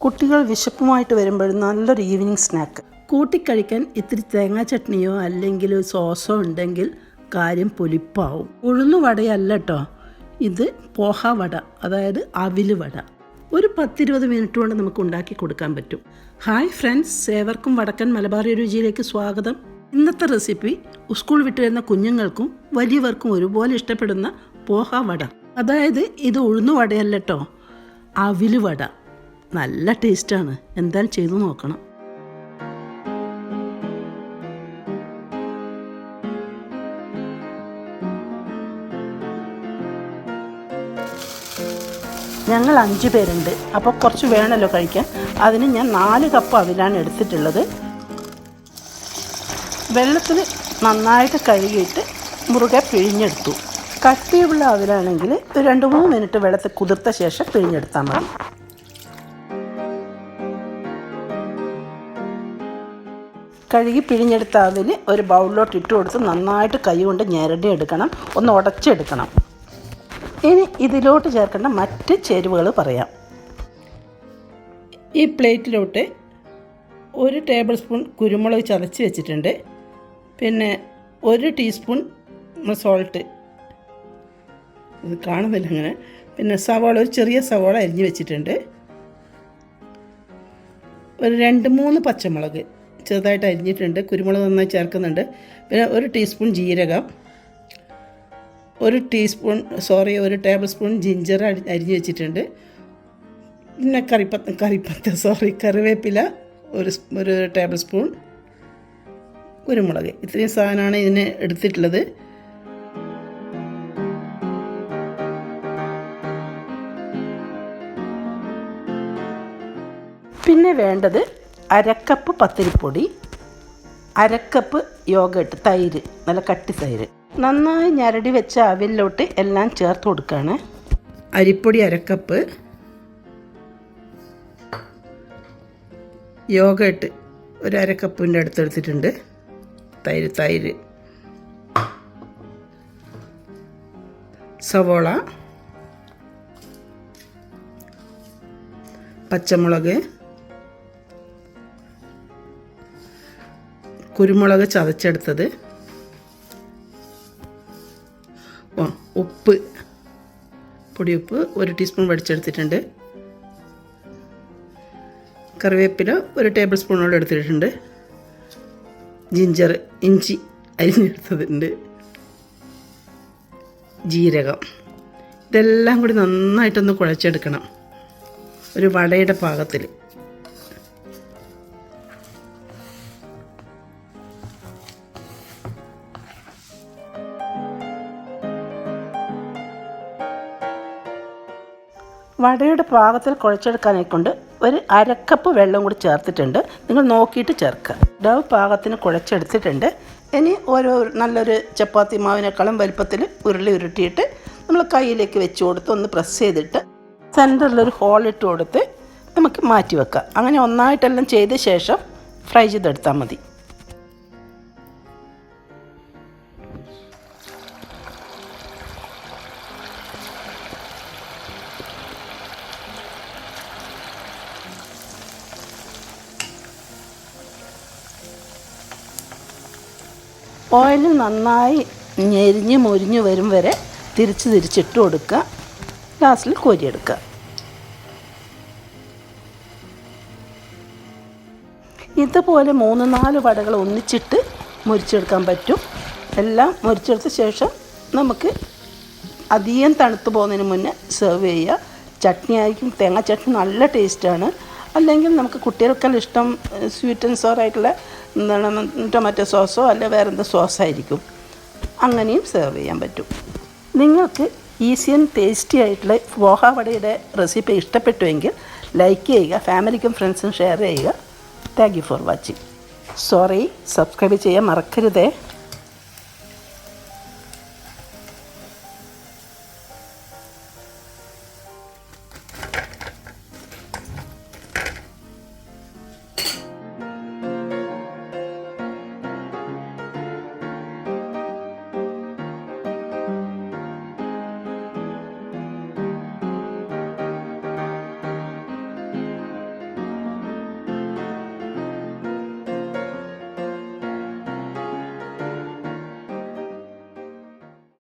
കുട്ടികൾ വിശപ്പുമായിട്ട് വരുമ്പോൾ നല്ലൊരു ഈവനിങ് സ്നാക്ക് കൂട്ടിക്കഴിക്കാൻ ഇത്തിരി തേങ്ങാ ചട്നിയോ അല്ലെങ്കിൽ സോസോ ഉണ്ടെങ്കിൽ കാര്യം പൊലിപ്പാവും ഉഴുന്നുവടയല്ല കേട്ടോ ഇത് പോഹ വട അതായത് അവിൽ വട. ഒരു പത്തിരുപത് മിനിറ്റ് കൊണ്ട് നമുക്ക് ഉണ്ടാക്കി കൊടുക്കാൻ പറ്റും. ഹായ് ഫ്രണ്ട്സ് ഏവർക്കും വടക്കൻ മലബാർ രുചിയിലേക്ക് സ്വാഗതം. ഇന്നത്തെ റെസിപ്പി സ്കൂൾ വിട്ട് വരുന്ന കുഞ്ഞുങ്ങൾക്കും വലിയവർക്കും ഒരുപോലെ ഇഷ്ടപ്പെടുന്ന പോഹ വട. അതായത് ഇത് ഉഴുന്നുവടയല്ല കേട്ടോ അവിൽ വട. നല്ല ടേസ്റ്റാണ്. എന്തായാലും ചെയ്തു നോക്കണം. ഞങ്ങൾ അഞ്ച് പേരുണ്ട്. അപ്പോൾ കുറച്ച് വേണമല്ലോ കഴിക്കാൻ. അതിന് ഞാൻ നാല് കപ്പ് അവിലാണ് എടുത്തിട്ടുള്ളത്. വെള്ളത്തിൽ നന്നായിട്ട് കഴുകിയിട്ട് മുറുകെ പിഴിഞ്ഞെടുത്തു. കട്ടിയുള്ള അവിലാണെങ്കിൽ ഒരു രണ്ട് മൂന്ന് മിനിറ്റ് വെള്ളത്തിൽ കുതിർത്ത ശേഷം പിഴിഞ്ഞെടുത്താൽ മതി. കഴുകി പിഴിഞ്ഞെടുത്ത അതിൽ ഒരു ബൗളിലോട്ട് ഇട്ട് കൊടുത്ത് നന്നായിട്ട് കൈ കൊണ്ട് ഞെരടി എടുക്കണം. ഒന്ന് ഉടച്ചെടുക്കണം. ഇനി ഇതിലോട്ട് ചേർക്കേണ്ട മറ്റ് ചേരുവകൾ പറയാം. ഈ പ്ലേറ്റിലോട്ട് ഒരു ടേബിൾ സ്പൂൺ കുരുമുളക് ചതച്ച് വെച്ചിട്ടുണ്ട്. പിന്നെ ഒരു ടീസ്പൂൺ സോൾട്ട് ഇത് കാണുന്നില്ല അങ്ങനെ. പിന്നെ സവാള ഒരു ചെറിയ സവാള അരിഞ്ഞ് വെച്ചിട്ടുണ്ട്. ഒരു രണ്ട് മൂന്ന് പച്ചമുളക്. ചെറുതായിട്ട് അരിഞ്ഞിട്ടുണ്ട്. കുരുമുളക് നന്നായി ചേർക്കുന്നുണ്ട്. പിന്നെ ഒരു ടീസ്പൂൺ ജീരകം. ഒരു ടീസ്പൂൺ സോറി ഒരു ടേബിൾ സ്പൂൺ ജിഞ്ചർ അരി അരിഞ്ഞ് വെച്ചിട്ടുണ്ട്. പിന്നെ കറിപ്പത്ത കറിപ്പത്ത സോറി കറിവേപ്പില ഒരു ഒരു ടേബിൾ സ്പൂൺ കുരുമുളക്. ഇത്രയും സാധനമാണ് ഇതിന് എടുത്തിട്ടുള്ളത്. പിന്നെ വേണ്ടത് അരക്കപ്പ് പത്തിരിപ്പൊടി അരക്കപ്പ് യോഗട്ട് തൈര് നല്ല കട്ടി തൈര്. നന്നായി ഞരടി വെച്ച അവിലോട്ട് എല്ലാം ചേർത്ത് കൊടുക്കുകയാണ് അരിപ്പൊടി അരക്കപ്പ് യോഗട്ട് ഒരു അരക്കപ്പിന്റെ അടുത്തെടുത്തിട്ടുണ്ട് തൈര് തൈര്. സവോള പച്ചമുളക് കുരുമുളക് ചതച്ചെടുത്തത്. ഉപ്പ്. പൊടിയുപ്പ് ഒരു ടീസ്പൂൺ വടിച്ചെടുത്തിട്ടുണ്ട് കറിവേപ്പില ഒരു ടേബിൾ സ്പൂണോളം എടുത്തിട്ടുണ്ട്. ജിഞ്ചർ ഇഞ്ചി അരിഞ്ഞെടുത്തതുണ്ട് ജീരകം. ഇതെല്ലാം കൂടി നന്നായിട്ടൊന്ന് കുഴച്ചെടുക്കണം. ഒരു വടയുടെ പാകത്തിൽ വടയുടെ പാകത്തിൽ കുഴച്ചെടുക്കാനെ കൊണ്ട് ഒരു അരക്കപ്പ് വെള്ളം കൂടി ചേർത്തിട്ടുണ്ട്. നിങ്ങൾ നോക്കിയിട്ട് ചേർക്കുക. ഡവ് പാകത്തിന് കുഴച്ചെടുത്തിട്ടുണ്ട്. ഇനി ഓരോ നല്ലൊരു ചപ്പാത്തി മാവിനേക്കാളും വലുപ്പത്തിൽ ഉരുളി ഉരുട്ടിയിട്ട് നമ്മൾ കയ്യിലേക്ക് വെച്ച് കൊടുത്ത് ഒന്ന് പ്രസ് ചെയ്തിട്ട് സെന്ററിലൊരു ഹോൾ ഇട്ട് കൊടുത്ത് നമുക്ക് മാറ്റി വെക്കാം. അങ്ങനെ ഒന്നായിട്ടെല്ലാം ചെയ്ത ശേഷം ഫ്രൈ ചെയ്തെടുത്താൽ മതി. ഓയിൽ നന്നായി ഞെരിഞ്ഞ് മുരിഞ്ഞ് വരും വരെ തിരിച്ച് തിരിച്ചിട്ട് കൊടുക്കുക. ലാസ്റ്റിൽ കോരിയെടുക്കുക. ഇതുപോലെ മൂന്ന് നാല് വടകൾ ഒന്നിച്ചിട്ട് മുരിച്ചെടുക്കാൻ പറ്റും. എല്ലാം മുരിച്ചെടുത്ത ശേഷം നമുക്ക് അധികം തണുത്ത് പോകുന്നതിന് മുന്നേ സെർവ് ചെയ്യുക. ചട്നി ആയിരിക്കും തേങ്ങ ചട്നി നല്ല ടേസ്റ്റാണ് അല്ലെങ്കിൽ നമുക്ക് കുട്ടികൾക്കെല്ലാം ഇഷ്ടം സ്വീറ്റ് ആൻഡ് സോർ ആയിട്ടുള്ള എന്താണ് ടൊമാറ്റോ സോസോ അല്ലെ വേറെ എന്ത് സോസായിരിക്കും. അങ്ങനെയും സെർവ് ചെയ്യാൻ പറ്റും. നിങ്ങൾക്ക് ഈസി ആൻഡ് ടേസ്റ്റി ആയിട്ടുള്ള പോഹ വടയുടെ റെസിപ്പി ഇഷ്ടപ്പെട്ടുവെങ്കിൽ ലൈക്ക് ചെയ്യുക ഫാമിലിക്കും ഫ്രണ്ട്സും ഷെയർ ചെയ്യുക. Thank you for watching sorry subscribe ചെയ്യാൻ മറക്കരുതേ.